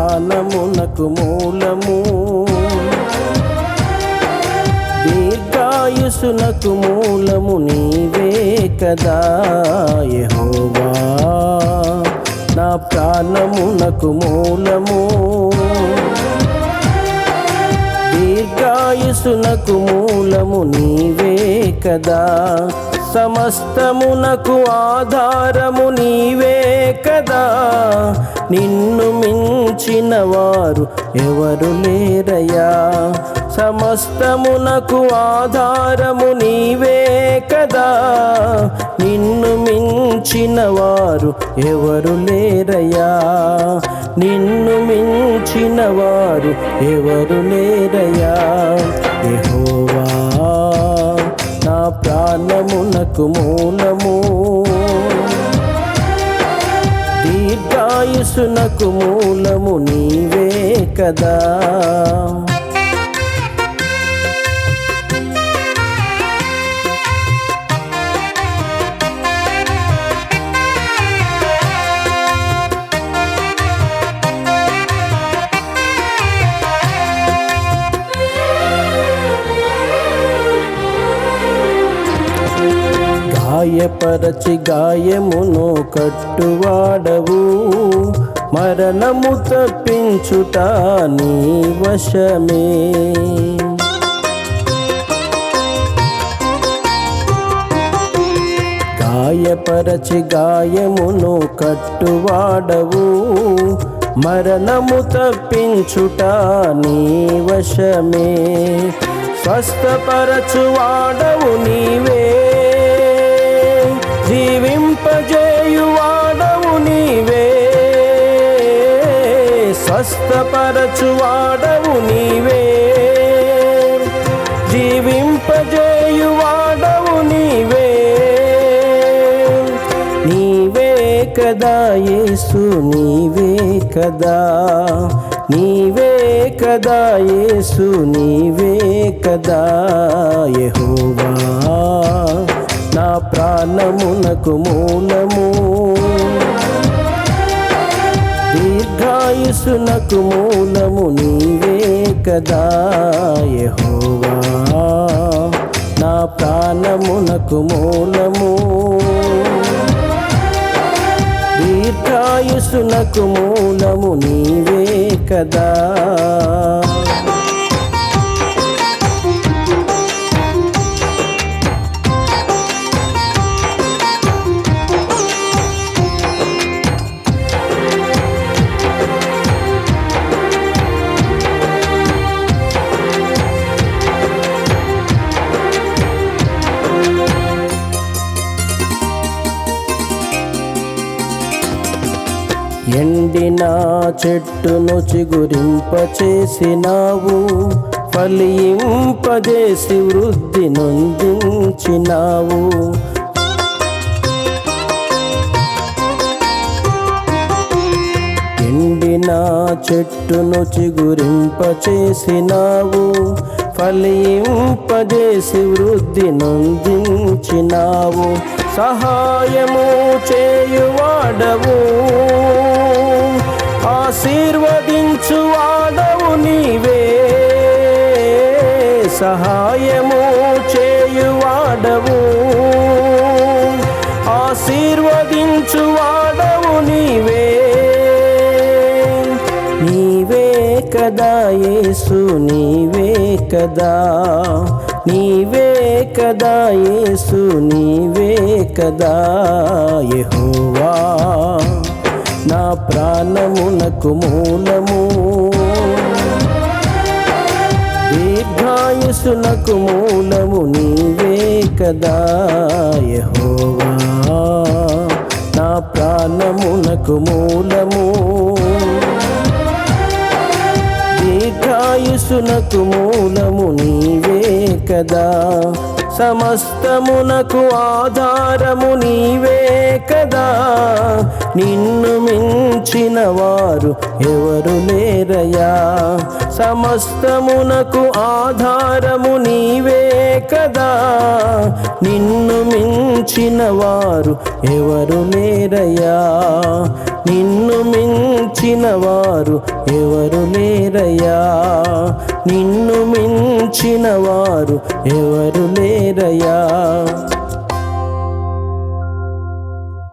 జ్ఞానమునకు మూలము. దీర్ఘాయుసునకు మూలము నీవే కదా. యహోవా నా ప్రాణమునకు మూలము. దీర్ఘాయుసునకు మూలము నీవే కదా. సమస్తమునకు ఆధారము నీవే కదా. నిన్ను మించిన వారు ఎవరు లేరయ్యా. సమస్తమునకు ఆధారము నీవే కదా. నిన్ను మించిన వారు ఎవరు లేరయ్యా. నిన్ను మించిన వారు ఎవరు లేరయ్యా. ప్రాణమునకు మూలము. దీర్ఘాయుసునకు మూలము నీవే కదా. గాయపరచి గాయమును కట్టువాడవు. మరణము తప్పించుట నీ వశమే. గాయపరచి గాయమును కట్టువాడవు. మరణము తప్పించుట నీ వశమే. స్వస్థపరచువాడవు నీవే. స్వస్థపరచువాడవు నీవే. జీవింపజేయువాడవు నీవే. నీవే కదా యేసు నీవే కదా. నీవే కదా యేసు నీవే కదా. యహోవా నా ప్రాణమునకు మూలము. దీర్ఘాయుసునకు మూలము నీవే కదా యహోవా. నా ప్రాణమునకు మూలము. దీర్ఘాయుసునకు మూలము నీవే కదా. ఎండిన చెట్టును చిగురింప చేసినావు ఫలింపజేసి వృద్ధి నొందించినావు. ఎండిన చెట్టును చిగురింప చేసినావు ఫలింపజేసి వృద్ధి నొందించినావు. సహాయము చేయువాడవు. ఆశీర్వదించువాడవు నీవే. సహాయము చేయువాడవు. ఆశీర్వదించువాడవు నీవే. నీవే కదా యేసు నీవే కదా. నీవే కదా యేసు నీవే కదా. యెహోవా నా ప్రాణమునకు మూలము. దీర్ఘాయుసునకు మూలము నీవే కదా. యహోవా నా ప్రాణమునకు మూలము. దీర్ఘాయుసునకు మూలము కదా. సమస్తమునకు ఆధారము నీవే కదా. నిన్ను మించిన వారు ఎవరు లేరయా సమస్తమునకు ఆధారము నీవే కదా. నిన్ను మించిన వారు ఎవరు లేరయా నిన్ను మించిన వారు ఎవరు లేరయ్యా? నిన్ను మించిన వారు ఎవరు లేరయ్యా?